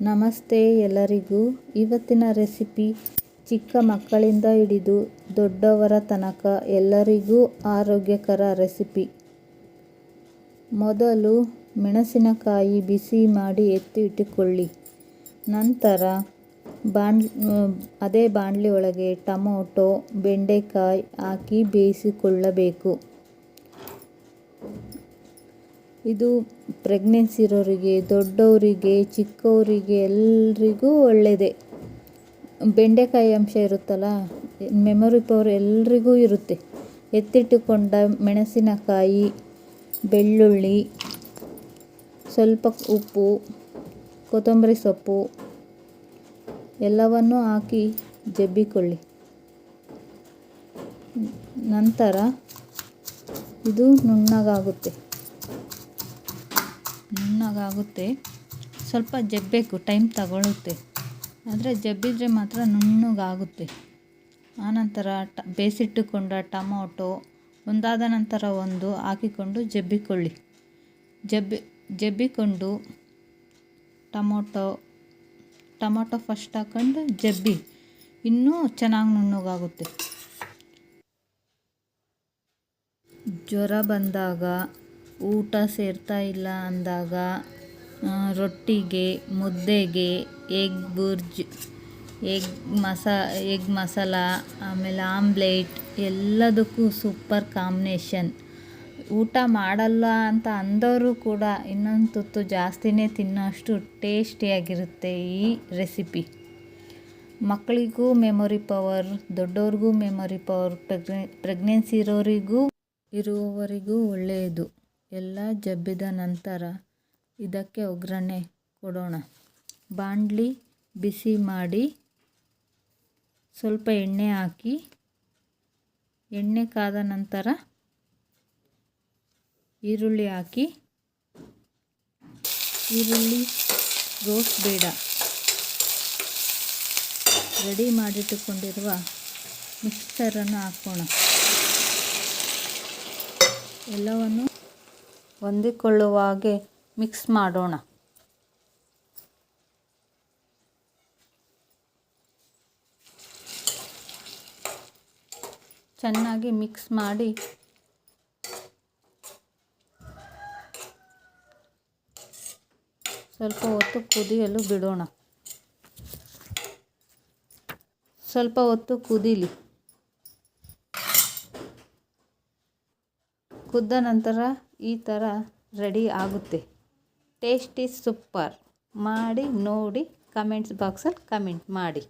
ನಮಸ್ತೆ ಎಲ್ಲರಿಗೂ. ಇವತ್ತಿನ ರೆಸಿಪಿ ಚಿಕ್ಕ ಮಕ್ಕಳಿಂದ ಹಿಡಿದು ದೊಡ್ಡವರ ತನಕ ಎಲ್ಲರಿಗೂ ಆರೋಗ್ಯಕರ ರೆಸಿಪಿ. ಮೊದಲು ಮೆಣಸಿನಕಾಯಿ ಬಿಸಿ ಮಾಡಿ ಎತ್ತಿ ಇಟ್ಟುಕೊಳ್ಳಿ. ನಂತರ ಬಾಣ್, ಅದೇ ಬಾಣಲಿ ಒಳಗೆ ಟೊಮೊಟೊ, ಬೆಂಡೆಕಾಯಿ ಹಾಕಿ ಬೇಯಿಸಿಕೊಳ್ಳಬೇಕು. ಇದು ಪ್ರೆಗ್ನೆನ್ಸಿ ಇರೋರಿಗೆ, ದೊಡ್ಡವರಿಗೆ, ಚಿಕ್ಕವರಿಗೆ ಎಲ್ರಿಗೂ ಒಳ್ಳೆಯದೇ ಬೆಂಡೆಕಾಯಿ ಅಂಶ ಇರುತ್ತಲ್ಲ ಮೆಮೊರಿ ಪವರ್ ಎಲ್ರಿಗೂ ಇರುತ್ತೆ. ಎತ್ತಿಟ್ಟುಕೊಂಡ ಮೆಣಸಿನಕಾಯಿ, ಬೆಳ್ಳುಳ್ಳಿ, ಸ್ವಲ್ಪ ಉಪ್ಪು, ಕೊತ್ತಂಬರಿ ಸೊಪ್ಪು, ಎಲ್ಲವನ್ನು ಹಾಕಿ ಜಬ್ಬಿಕೊಳ್ಳಿ. ನಂತರ ಇದು ನುಣ್ಣಗಾಗುತ್ತೆ. ನುಣ್ಣಗಾಗುತ್ತೆ. ಸ್ವಲ್ಪ ಜಬ್ಬಬೇಕು ಟೈಮ್ ತಗೊಳ್ಳುತ್ತೆ ಆದರೆ ಜಬ್ಬಿದರೆ ಮಾತ್ರ ನುಣ್ಣಗಾಗುತ್ತೆ. ಆನಂತರ ಟ, ಬೇಸಿಟ್ಟುಕೊಂಡ ಟೊಮೊಟೊ, ಒಂದಾದ ನಂತರ ಒಂದು ಹಾಕಿಕೊಂಡು ಜಬ್ಬಿಕೊಳ್ಳಿ. ಜಬ್ಬಿ, ಜಬ್ಬಿಕೊಂಡು ಟೊಮೊಟೊ ಟೊಮೊಟೊ ಫಸ್ಟ್ ಹಾಕೊಂಡು ಜಬ್ಬಿ. ಇನ್ನೂ ಚೆನ್ನಾಗಿ ನುಣ್ಣಗಾಗುತ್ತೆ. ಜ್ವರ ಬಂದಾಗ ಊಟ ಸೇರ್ತಾ ಇಲ್ಲ ಅಂದಾಗ ರೊಟ್ಟಿಗೆ, ಮುದ್ದೆಗೆ, ಎಗ್ ಬುರ್ಜ್, ಎಗ್ ಮಸಾ, ಎಗ್ ಮಸಾಲ, ಆಮೇಲೆ ಆಮ್ಲೆಟ್, ಎಲ್ಲದಕ್ಕೂ ಸೂಪರ್ ಕಾಂಬಿನೇಷನ್. ಊಟ ಮಾಡಲ್ಲ ಅಂತ ಅಂದವರು ಕೂಡ ಇನ್ನೊಂದು ತುತ್ತು ಜಾಸ್ತಿನೇ ತಿನ್ನೋಷ್ಟು ಟೇಸ್ಟಿಯಾಗಿರುತ್ತೆ ಈ ರೆಸಿಪಿ. ಮಕ್ಕಳಿಗೂ ಮೆಮೊರಿ ಪವರ್ ದೊಡ್ಡವ್ರಿಗೂ ಮೆಮೊರಿ ಪವರ್, ಪ್ರೆಗ್ನೆ, ಪ್ರೆಗ್ನೆನ್ಸಿ ಇರೋರಿಗೂ, ಇರುವವರಿಗೂ ಒಳ್ಳೆಯದು. ಎಲ್ಲ ಜಬ್ಬಿದ ನಂತರ ಇದಕ್ಕೆ ಒಗ್ಗರಣೆ ಕೊಡೋಣ. ಬಾಂಡ್ಲಿ ಬಿಸಿ ಮಾಡಿ ಸ್ವಲ್ಪ ಎಣ್ಣೆ ಹಾಕಿ, ಎಣ್ಣೆ ಕಾದ ನಂತರ ಈರುಳ್ಳಿ ಹಾಕಿ, ಈರುಳ್ಳಿ ರೋಸ್ಟ್ ಬೇಡ. ರೆಡಿ ಮಾಡಿಟ್ಟುಕೊಂಡಿರುವ ಮಿಕ್ಸರನ್ನು ಹಾಕೋಣ. ಎಲ್ಲವನ್ನು ಹೊಂದಿಕೊಳ್ಳುವ ಹಾಗೆ ಮಿಕ್ಸ್ ಮಾಡೋಣ. ಚೆನ್ನಾಗಿ ಮಿಕ್ಸ್ ಮಾಡಿ ಸ್ವಲ್ಪ ಹೊತ್ತು ಕುದಿಯಲು ಬಿಡೋಣ. ಸ್ವಲ್ಪ ಹೊತ್ತು ಕುದೀಲಿ. ಕುದ್ದ ನಂತರ ಈ ಥರ ರೆಡಿ ಆಗುತ್ತೆ. ಟೇಸ್ಟಿ ಸೂಪರ್ ಮಾಡಿ ನೋಡಿ ಕಮೆಂಟ್ಸ್ ಬಾಕ್ಸಲ್ಲಿ ಕಮೆಂಟ್ ಮಾಡಿ.